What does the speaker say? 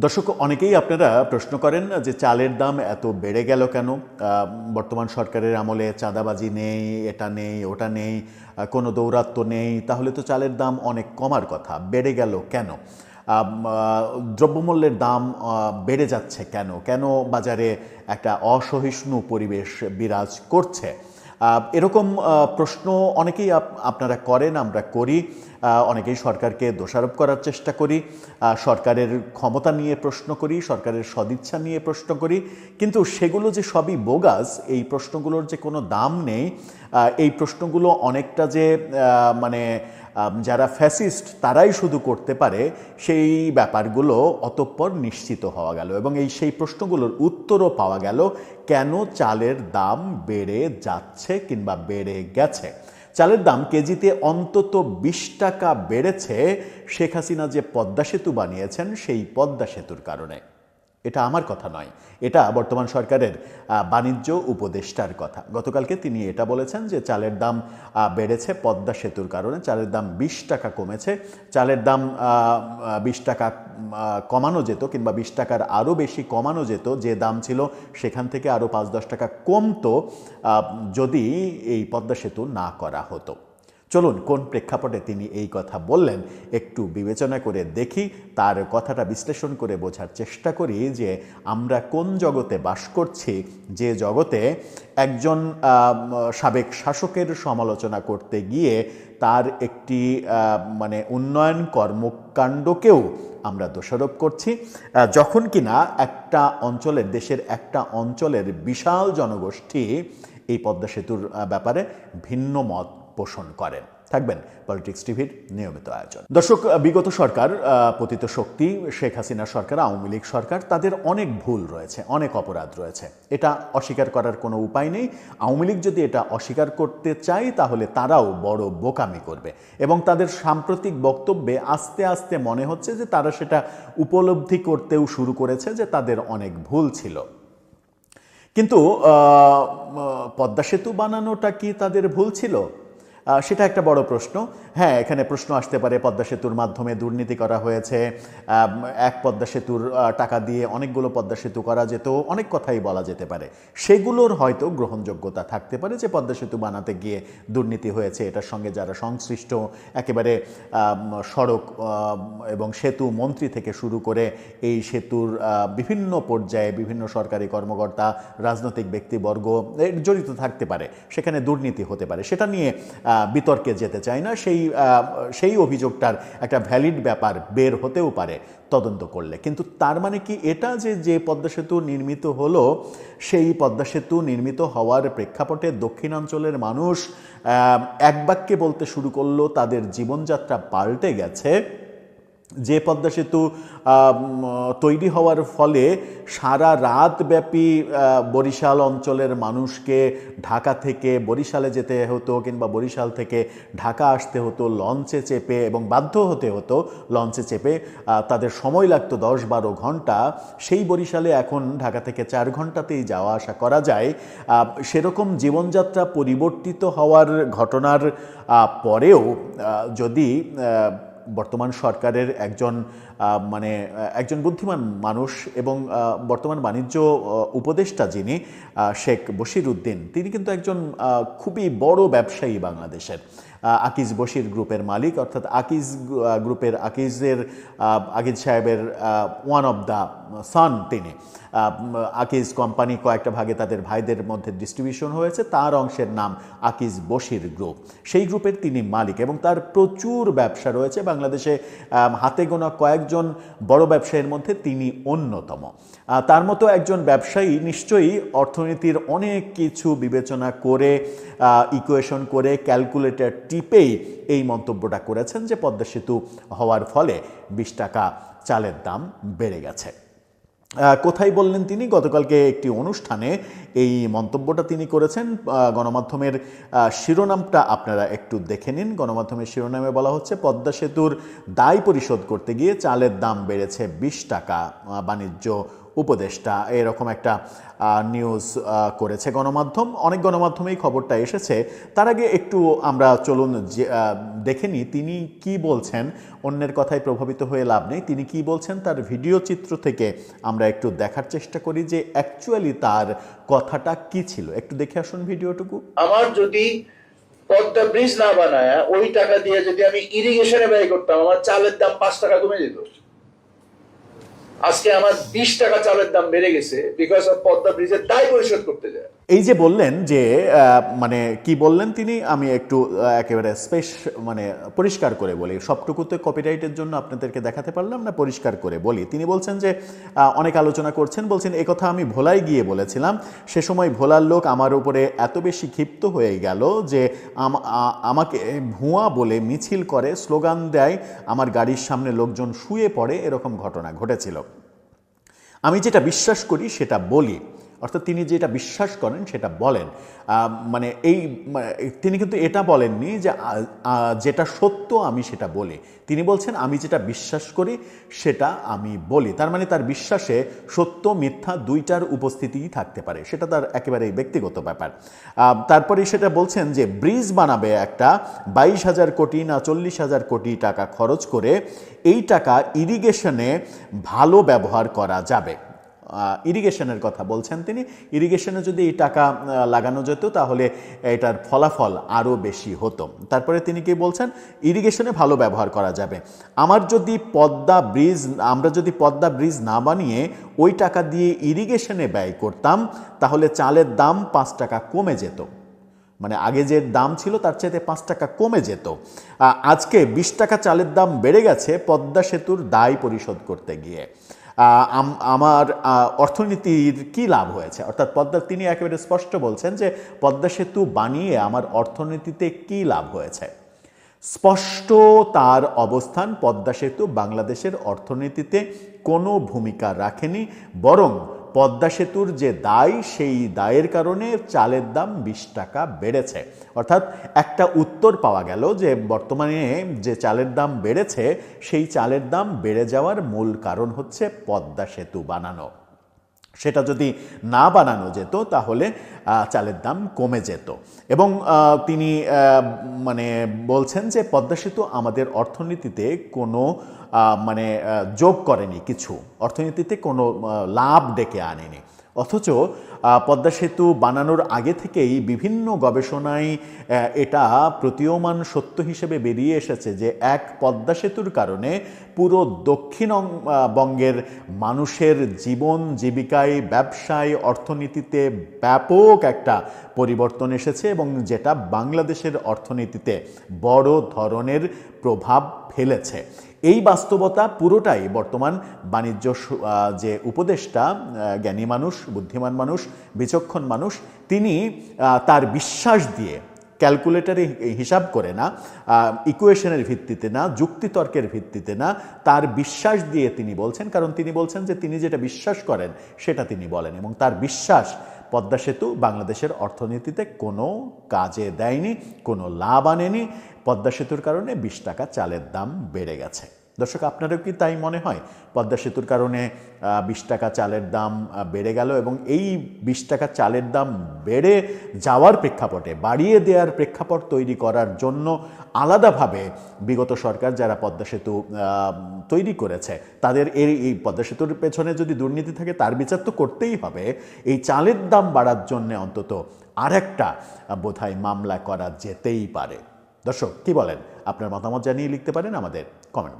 দর্শক, অনেকেই আপনারা প্রশ্ন করেন যে চালের দাম এত বেড়ে গেল কেন? বর্তমান সরকারের আমলে চাঁদাবাজি নেই, এটা নেই, ওটা নেই কোনো দৌরাত্ম্য নেই, তাহলে তো চালের দাম অনেক কমার কথা। বেড়ে গেল কেন? দ্রব্যমূল্যের দাম বেড়ে যাচ্ছে কেন? কেন বাজারে একটা অসহিষ্ণু পরিবেশ বিরাজ করছে? এরকম প্রশ্ন অনেকেই আপ- আপনারা করেন, আমরা করি। অনেকেই সরকারকে দোষারোপ করার চেষ্টা করি সরকারের ক্ষমতা নিয়ে প্রশ্ন করি, সরকারের সদিচ্ছা নিয়ে প্রশ্ন করি, কিন্তু সেগুলো যে সবই বোগাস, এই প্রশ্নগুলোর যে কোনো দাম নেই এই প্রশ্নগুলো অনেকটা যে মানে যারা ফ্যাসিস্ট তারাই শুধু করতে পারে, সেই ব্যাপারগুলো অতঃপর নিশ্চিত হওয়া গেল এবং এই সেই প্রশ্নগুলোর উত্তরও পাওয়া গেল, কেন চালের দাম বেড়ে যাচ্ছে কিংবা বেড়ে গেছে? চালের দাম কেজিতে অন্তত বিশ টাকা বেড়েছে। শেখ হাসিনা যে পদ্মা সেতু বানিয়েছেন, সেই পদ্মা সেতুর কারণে। এটা আমার কথা নয়। এটা বর্তমান সরকারের বাণিজ্য উপদেষ্টার কথা। গতকালকে তিনি এটা বলেছেন যে চালের দাম বেড়েছে পদ্মা সেতুর কারণে। চালের দাম বিশ টাকা কমেছে। চালের দাম বিশ টাকা কমানো যেত কিংবা বিশ টাকার আরও বেশি কমানো যেত, যে দাম ছিল সেখান থেকে আরও পাঁচ দশ টাকা কমতো যদি এই পদ্মা সেতু না করা হতো। চলুন, কোন প্রেক্ষাপটে তিনি এই কথা বললেন একটু বিবেচনা করে দেখি, তার কথাটা বিশ্লেষণ করে বোঝার চেষ্টা করি যে আমরা কোন জগতে বাস করছি। যে জগতে একজন সাবেক শাসকের সমালোচনা করতে গিয়ে তার একটি মানে উন্নয়ন কর্মকাণ্ডকেও আমরা দোষারোপ করছি। যখন কিনা একটা অঞ্চলের দেশের একটা অঞ্চলের বিশাল জনগোষ্ঠী এই পদ্মা সেতুর ব্যাপারে ভিন্ন মত পোষণ করেন। থাকবেন পলিটিক্স টিভির নিয়মিত আয়োজন। দর্শক বিগত সরকার পতিত শক্তি, শেখ হাসিনা সরকার, আওয়ামী লীগ সরকার, তাদের অনেক ভুল রয়েছে, অনেক অপরাধ রয়েছে। এটা অস্বীকার করার কোনো উপায় নেই। আওয়ামী লীগ যদি এটা অস্বীকার করতে চায়, তাহলে তারাও বড় বোকামি করবে। এবং তাদের সাম্প্রতিক বক্তব্যে আস্তে আস্তে মনে হচ্ছে যে তারা সেটা উপলব্ধি করতেও শুরু করেছে যে তাদের অনেক ভুল ছিল। কিন্তু পদ্মা সেতু বানানোটা কি তাদের ভুল ছিল? সেটা একটা বড় প্রশ্ন। হ্যাঁ এখানে প্রশ্ন আসতে পারে, পদ্মা সেতুর মাধ্যমে দুর্নীতি করা হয়েছে এক পদ্মা সেতুর টাকা দিয়ে অনেকগুলো পদ্মা সেতু করা যেত অনেক কথাই বলা যেতে পারে। সেগুলোর হয়তো গ্রহণযোগ্যতা থাকতে পারে যে পদ্মা সেতু বানাতে গিয়ে দুর্নীতি হয়েছে, এটার সঙ্গে যারা সংশ্লিষ্ট, একেবারে সড়ক এবং সেতু মন্ত্রী থেকে শুরু করে এই সেতুর বিভিন্ন পর্যায়ে বিভিন্ন সরকারি কর্মকর্তা, রাজনৈতিক ব্যক্তিবর্গ জড়িত থাকতে পারে। সেখানে দুর্নীতি হতে পারে। সেটা নিয়ে বিতর্কে যেতে চায় না, সেই সেই অভিযোগটার একটা ভ্যালিড ব্যাপার বের হতেও পারে, তদন্ত করলে। কিন্তু তার মানে কি এটা যে যে পদ্মা সেতু নির্মিত হলো, সেই পদ্মা সেতু নির্মিত হওয়ার প্রেক্ষাপটে দক্ষিণাঞ্চলের মানুষ এক বাক্যে বলতে শুরু করল, তাদের জীবনযাত্রা পাল্টে গেছে। যে পদ্মা সেতু তৈরি হওয়ার ফলে সারা রাত ব্যাপী বরিশাল অঞ্চলের মানুষকে ঢাকা থেকে বরিশালে যেতে হতো কিংবা বরিশাল থেকে ঢাকা আসতে হতো, লঞ্চে চেপে এবং বাধ্য হতে হতো, লঞ্চে চেপে তাদের সময় লাগতো দশ বারো ঘণ্টা। সেই বরিশালে এখন ঢাকা থেকে চার ঘন্টাতেই যাওয়া আসা করা যায়। সেরকম জীবনযাত্রা পরিবর্তিত হওয়ার ঘটনার পরেও যদি বর্তমান সরকারের একজন মানে একজন বুদ্ধিমান মানুষ এবং বর্তমান বাণিজ্য উপদেষ্টা যিনি শেখ বশির উদ্দিন তিনি কিন্তু একজন খুবই বড় ব্যবসায়ী বাংলাদেশের। আকিজ বশির গ্রুপের মালিক, অর্থাৎ আকিজ গ্রুপের আকিজের আকিজ সাহেবের ওয়ান অফ দ্য সান তিনি। আকিজ কোম্পানি কয়েকটা ভাগে তাদের ভাইদের মধ্যে ডিস্ট্রিবিউশন হয়েছে, তার অংশের নাম আকিজ বশির গ্রুপ সেই গ্রুপের তিনি মালিক এবং তার প্রচুর ব্যবসা রয়েছে। বাংলাদেশে হাতে গোনা কয়েকজন বড় ব্যবসায়ীর মধ্যে তিনি অন্যতম। তার মতো একজন ব্যবসায়ী নিশ্চয়ই অর্থনীতির অনেক কিছু বিবেচনা করে ইকুয়েশন করে ক্যালকুলেটর টিপেই এই মন্তব্যটা করেছেন যে পদ্মা সেতু হওয়ার ফলে বিশ টাকা চালের দাম বেড়ে গেছে। কোথায় বললেন তিনি? গতকালকে একটি অনুষ্ঠানে এই মন্তব্যটা তিনি করেছেন। গণমাধ্যমের শিরোনামটা আপনারা একটু দেখে নিন। গণমাধ্যমের শিরোনামে বলা হচ্ছে, পদ্মা সেতুর দায় পরিশোধ করতে গিয়ে চালের দাম বেড়েছে বিশ টাকা বাণিজ্য উপদেষ্টা এরকম একটা নিউজ করেছে গণমাধ্যম। অনেক গণমাধ্যমেই খবরটা এসেছে। তার আগে একটু আমরা চলুন দেখে নিই তিনি কি বলছেন। অন্যের কথায় প্রভাবিত হয়ে লাভ নেই। তিনি কি বলছেন তার ভিডিও চিত্র থেকে আমরা একটু দেখার চেষ্টা করি যে অ্যাকচুয়ালি তার কথাটা কি ছিল। একটু দেখে আসুন ভিডিওটুকু। আমার যদি পদ্মা ব্রিজ না বানায়, ওই টাকা দিয়ে যদি আমি ইরিগেশনে ব্যয় করতাম, আমার চালের দাম পাঁচ টাকা কমে যেত। আজকে আমার বিশ টাকা চালের দাম বেড়ে গেছে বিকজ অফ পদ্মা ব্রিজের দায় পরিশোধ করতে যায়। এই যে বললেন যে মানে কি বললেন তিনি? আমি একটু একেবারে স্পেশ মানে পরিষ্কার করে বলি। সবটুকুতে কপিরাইটের জন্য আপনাদেরকে দেখাতে পারলাম না, পরিষ্কার করে বলি। তিনি বলছেন যে অনেক আলোচনা করছেন, বলছেন কথা আমি ভোলাই গিয়ে বলেছিলাম। সে সময় ভোলার লোক আমার উপরে এত বেশি ক্ষিপ্ত হয়ে গেল যে, আম- আমাকে ভুয়া বলে মিছিল করে স্লোগান দেয়, আমার গাড়ির সামনে লোকজন শুয়ে পড়ে, এরকম ঘটনা ঘটেছিল। আমি যেটা বিশ্বাস করি সেটা বলি। অর্থাৎ তিনি যেটা বিশ্বাস করেন সেটা বলেন। মানে এই তিনি কিন্তু এটা বলেননি যে যেটা সত্য আমি সেটা বলি। তিনি বলছেন, আমি যেটা বিশ্বাস করি সেটা আমি বলি। তার মানে তার বিশ্বাসে সত্য, মিথ্যা দুইটার উপস্থিতিই থাকতে পারে। সেটা তার একেবারে ব্যক্তিগত ব্যাপার। তারপরে সেটা বলছেন যে, ব্রিজ বানাবে একটা বাইশ হাজার কোটি না চল্লিশ হাজার কোটি টাকা খরচ করে এই টাকা ইরিগেশনে ভালো ব্যবহার করা যাবে। ইরিগেশনের কথা বলছেন তিনি। ইরিগেশনে যদি এই টাকা লাগানো যেত, তাহলে এটার ফলাফল আরও বেশি হতো। তারপরে তিনি কি বলছেন? ইরিগেশনে ভালো ব্যবহার করা যাবে। আমার যদি পদ্মা ব্রিজ, আমরা যদি পদ্মা ব্রিজ না বানিয়ে ওই টাকা দিয়ে ইরিগেশনে ব্যয় করতাম, তাহলে চালের দাম পাঁচ টাকা কমে যেত। মানে আগে যে দাম ছিল, তার চাইতে পাঁচ টাকা কমে যেত। আজকে বিশ টাকা চালের দাম বেড়ে গেছে পদ্মা সেতুর দায় পরিশোধ করতে গিয়ে। আমার অর্থনীতির কি লাভ হয়েছে? অর্থাৎ পদ্মা, তিনি একেবারে স্পষ্ট বলছেন যে পদ্মা সেতু বানিয়ে আমার অর্থনীতিতে কি লাভ হয়েছে? স্পষ্ট তার অবস্থান পদ্মা সেতু বাংলাদেশের অর্থনীতিতে কোনো ভূমিকা রাখেনি, বরং পদ্মা সেতুর যে দায়, সেই দায়ের কারণে চালের দাম বিশ টাকা বেড়েছে। অর্থাৎ একটা উত্তর পাওয়া গেল যে বর্তমানে যে চালের দাম বেড়েছে, সেই চালের দাম বেড়ে যাওয়ার মূল কারণ হচ্ছে পদ্মা সেতু বানানো। সেটা যদি না বানানো যেত, তাহলে চালের দাম কমে যেত। এবং তিনি মানে বলছেন যে পদ্মা সেতু আমাদের অর্থনীতিতে কোনো মানে যোগ করেনি কিছু। অর্থনীতিতে কোনো লাভ ডেকে আনেনি। অথচ পদ্মা সেতু বানানোর আগে থেকেই বিভিন্ন গবেষণায় এটা প্রতীয়মান সত্য হিসেবে বেরিয়ে এসেছে যে এক পদ্মা সেতুর কারণে পুরো দক্ষিণ বঙ্গের মানুষের জীবন, জীবিকায়, ব্যবসায়, অর্থনীতিতে ব্যাপক একটা পরিবর্তন এসেছে এবং যেটা বাংলাদেশের অর্থনীতিতে বড় ধরনের প্রভাব ফেলেছে। এই বাস্তবতা পুরোটাই বর্তমান বাণিজ্য যে উপদেষ্টা জ্ঞানী মানুষ, বুদ্ধিমান মানুষ বিচক্ষণ মানুষ, তিনি তার বিশ্বাস দিয়ে ক্যালকুলেটরে হিসাব করে না ইকুয়েশনের ভিত্তিতে না, যুক্তিতর্কের ভিত্তিতে না, তার বিশ্বাস দিয়ে তিনি বলছেন, কারণ তিনি বলছেন যে তিনি যেটা বিশ্বাস করেন, সেটা তিনি বলেন এবং তার বিশ্বাস পদ্মা সেতু বাংলাদেশের অর্থনীতিতে কোনো কাজে দেয়নি, কোনো লাভ আনেনি, পদ্মা সেতুর কারণে বিশ টাকা চালের দাম বেড়ে গেছে। দর্শক, আপনারও কি তাই মনে হয়? পদ্মা সেতুর কারণে বিশ টাকা চালের দাম বেড়ে গেল এবং এই বিশ টাকা চালের দাম বেড়ে যাওয়ার প্রেক্ষাপটে, বাড়িয়ে দেওয়ার প্রেক্ষাপট তৈরি করার জন্য আলাদাভাবে বিগত সরকার যারা পদ্মা সেতু তৈরি করেছে, তাদের এই এই পদ্মা সেতুর পেছনে যদি দুর্নীতি থাকে, তার বিচার তো করতেই হবে। এই চালের দাম বাড়ার জন্য অন্তত আরেকটা বোধহয় মামলা করা যেতেই পারে। দর্শক, কি বলেন? আপনার মতামত জানিয়ে লিখতে পারেন আমাদের কমেন্ট